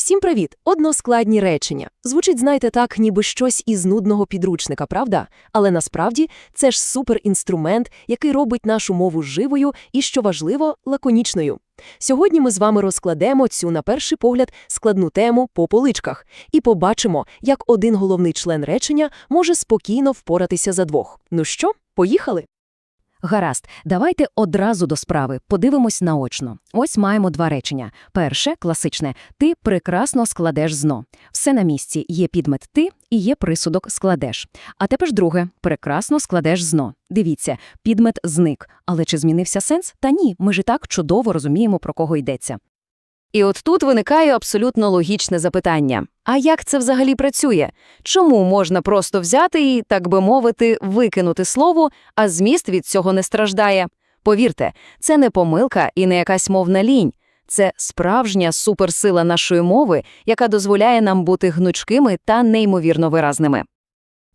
Всім привіт! Односкладні речення. Звучить, знаєте, так, ніби щось із нудного підручника, правда? Але насправді це ж суперінструмент, який робить нашу мову живою і, що важливо, лаконічною. Сьогодні ми з вами розкладемо цю, на перший погляд, складну тему по поличках і побачимо, як один головний член речення може спокійно впоратися за двох. Ну що, поїхали? Гаразд, давайте одразу до справи, подивимось наочно. Ось маємо два речення. Перше, класичне, ти прекрасно складеш зно. Все на місці, є підмет ти і є присудок складеш. А тепер друге, прекрасно складеш зно. Дивіться, підмет зник. Але чи змінився сенс? Та ні, ми ж і так чудово розуміємо, про кого йдеться. І от тут виникає абсолютно логічне запитання. А як це взагалі працює? Чому можна просто взяти і, так би мовити, викинути слово, а зміст від цього не страждає? Повірте, це не помилка і не якась мовна лінь. Це справжня суперсила нашої мови, яка дозволяє нам бути гнучкими та неймовірно виразними.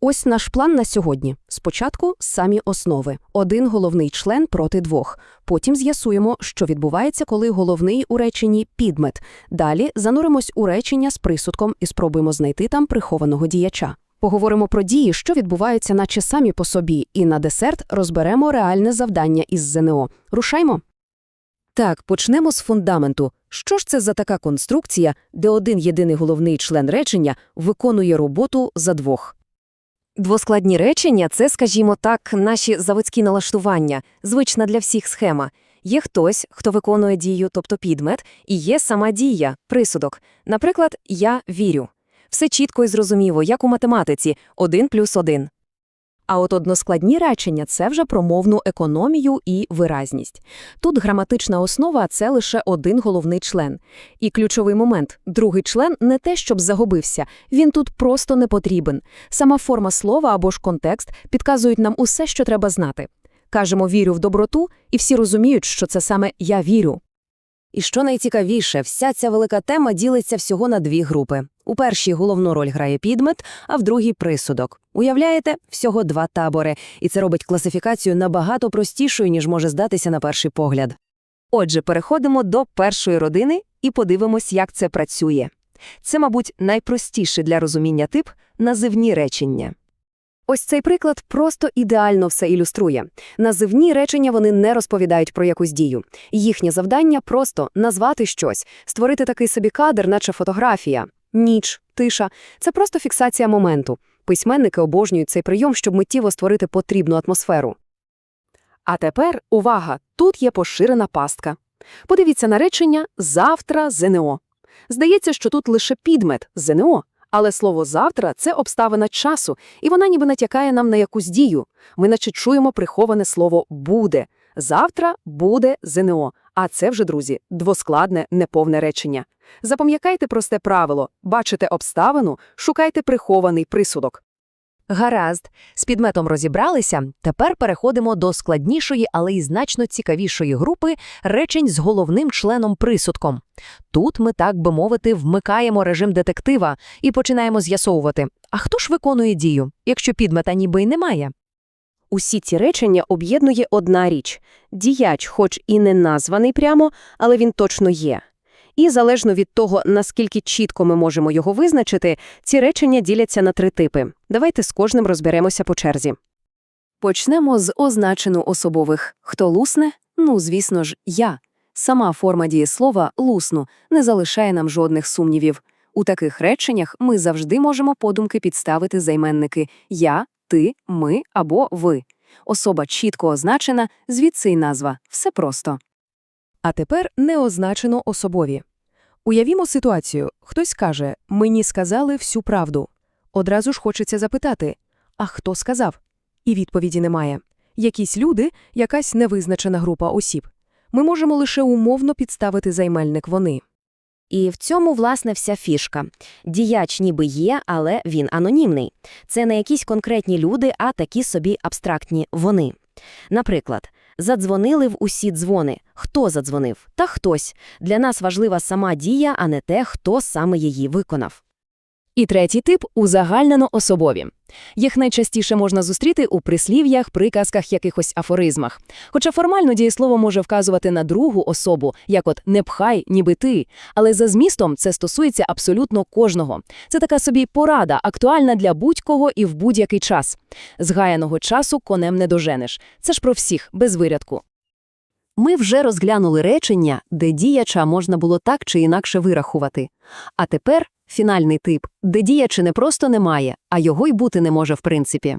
Ось наш план на сьогодні. Спочатку самі основи. Один головний член проти двох. Потім з'ясуємо, що відбувається, коли головний у реченні – підмет. Далі зануримось у речення з присудком і спробуємо знайти там прихованого діяча. Поговоримо про дії, що відбуваються наче самі по собі, і на десерт розберемо реальне завдання із ЗНО. Рушаймо. Так, почнемо з фундаменту. Що ж це за така конструкція, де один єдиний головний член речення виконує роботу за двох? Двоскладні речення – це, скажімо так, наші заводські налаштування, звична для всіх схема. Є хтось, хто виконує дію, тобто підмет, і є сама дія, присудок. Наприклад, «я вірю». Все чітко і зрозуміло, як у математиці – один плюс один. А от односкладні речення – це вже про мовну економію і виразність. Тут граматична основа – це лише один головний член. І ключовий момент – другий член не те, щоб загубився, він тут просто не потрібен. Сама форма слова або ж контекст підказують нам усе, що треба знати. Кажемо «вірю в доброту», і всі розуміють, що це саме «я вірю». І що найцікавіше, вся ця велика тема ділиться всього на дві групи. У першій головну роль грає підмет, а в другій присудок. Уявляєте, всього два табори, і це робить класифікацію набагато простішою, ніж може здатися на перший погляд. Отже, переходимо до першої родини і подивимось, як це працює. Це, мабуть, найпростіший для розуміння тип – називні речення. Ось цей приклад просто ідеально все ілюструє. Називні речення вони не розповідають про якусь дію. Їхнє завдання – просто назвати щось, створити такий собі кадр, наче фотографія. Ніч, тиша – це просто фіксація моменту. Письменники обожнюють цей прийом, щоб миттєво створити потрібну атмосферу. А тепер, увага, тут є поширена пастка. Подивіться на речення «завтра ЗНО». Здається, що тут лише підмет ЗНО, але слово «завтра» – це обставина часу, і вона ніби натякає нам на якусь дію. Ми наче чуємо приховане слово «буде». Завтра буде ЗНО, а це вже, друзі, двоскладне, неповне речення. Запам'ятайте просте правило – бачите обставину, шукайте прихований присудок. Гаразд, з підметом розібралися, тепер переходимо до складнішої, але й значно цікавішої групи речень з головним членом-присудком. Тут ми, так би мовити, вмикаємо режим детектива і починаємо з'ясовувати, а хто ж виконує дію, якщо підмета ніби й немає? Усі ці речення об'єднує одна річ – діяч, хоч і не названий прямо, але він точно є. І залежно від того, наскільки чітко ми можемо його визначити, ці речення діляться на три типи. Давайте з кожним розберемося по черзі. Почнемо з означену особових. Хто лусне? Ну, звісно ж, я. Сама форма дієслова «лусну» не залишає нам жодних сумнівів. У таких реченнях ми завжди можемо подумки підставити займенники «я», «ти», «ми» або «ви». Особа чітко означена, звідси й назва. Все просто. А тепер неозначено особові. Уявімо ситуацію. Хтось каже «мені сказали всю правду». Одразу ж хочеться запитати «а хто сказав?» І відповіді немає. Якісь люди, якась невизначена група осіб. Ми можемо лише умовно підставити займенник «вони». І в цьому, власне, вся фішка. Діяч ніби є, але він анонімний. Це не якісь конкретні люди, а такі собі абстрактні «вони». Наприклад, задзвонили в усі дзвони. Хто задзвонив? Та хтось. Для нас важлива сама дія, а не те, хто саме її виконав. І третій тип – узагальнено-особові. Їх найчастіше можна зустріти у прислів'ях, приказках, якихось афоризмах. Хоча формально дієслово може вказувати на другу особу, як от «не пхай, ніби ти», але за змістом це стосується абсолютно кожного. Це така собі порада, актуальна для будь-кого і в будь-який час. Згаяного часу конем не доженеш. Це ж про всіх, без вирядку. Ми вже розглянули речення, де діяча можна було так чи інакше вирахувати. А тепер фінальний тип, де діяча не просто немає, а його й бути не може в принципі.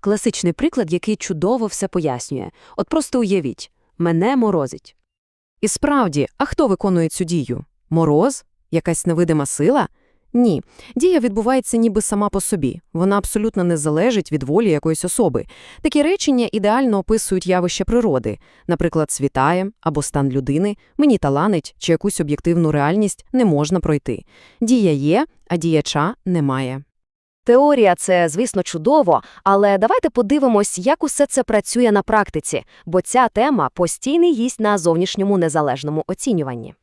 Класичний приклад, який чудово все пояснює. От просто уявіть, мене морозить. І справді, а хто виконує цю дію? Мороз? Якась невидима сила? Ні, дія відбувається ніби сама по собі. Вона абсолютно не залежить від волі якоїсь особи. Такі речення ідеально описують явище природи, наприклад, світає або стан людини, мені таланить чи якусь об'єктивну реальність не можна пройти. Дія є, а діяча немає. Теорія – це, звісно, чудово, але давайте подивимось, як усе це працює на практиці, бо ця тема – постійний гість на зовнішньому незалежному оцінюванні.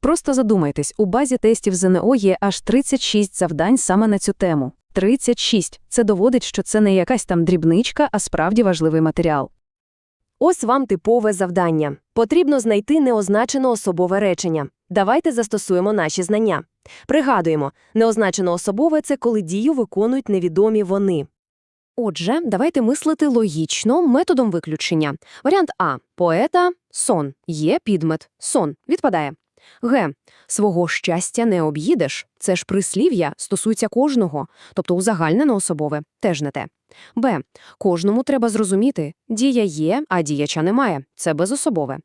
Просто задумайтесь, у базі тестів ЗНО є аж 36 завдань саме на цю тему. 36. Це доводить, що це не якась там дрібничка, а справді важливий матеріал. Ось вам типове завдання. Потрібно знайти неозначено особове речення. Давайте застосуємо наші знання. Пригадуємо, неозначено особове – це коли дію виконують невідомі вони. Отже, давайте мислити логічно методом виключення. Варіант А. Поета – сон. Є підмет. Сон. Відпадає. Г. Свого щастя не об'їдеш. Це ж прислів'я стосується кожного, тобто узагальнено особове теж не те. Б. Кожному треба зрозуміти. Дія є, а діяча немає. Це безособове.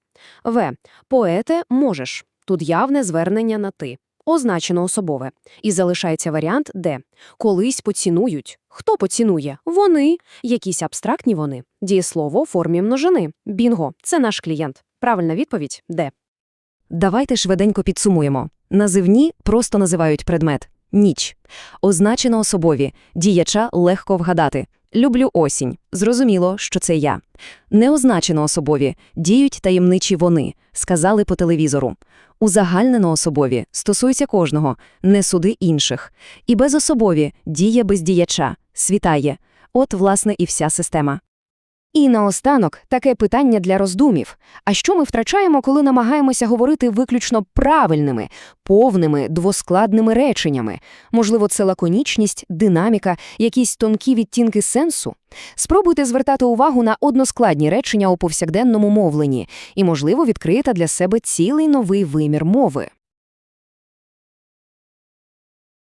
В. Поете можеш. Тут явне звернення на ти. Означено особове. І залишається варіант Д. Колись поцінують. Хто поцінує? Вони. Якісь абстрактні вони. Дієслово у формі множини. Бінго. Це наш клієнт. Правильна відповідь Д. Давайте швиденько підсумуємо. Називні просто називають предмет. Ніч. Означено особові. Діяча легко вгадати. Люблю осінь. Зрозуміло, що це я. Неозначено особові. Діють таємничі вони. Сказали по телевізору. Узагальнено особові. Стосується кожного. Не суди інших. І безособові. Діє без діяча. Світає. От, власне, і вся система. І наостанок таке питання для роздумів. А що ми втрачаємо, коли намагаємося говорити виключно правильними, повними, двоскладними реченнями? Можливо, це лаконічність, динаміка, якісь тонкі відтінки сенсу? Спробуйте звертати увагу на односкладні речення у повсякденному мовленні і, можливо, відкриєте для себе цілий новий вимір мови.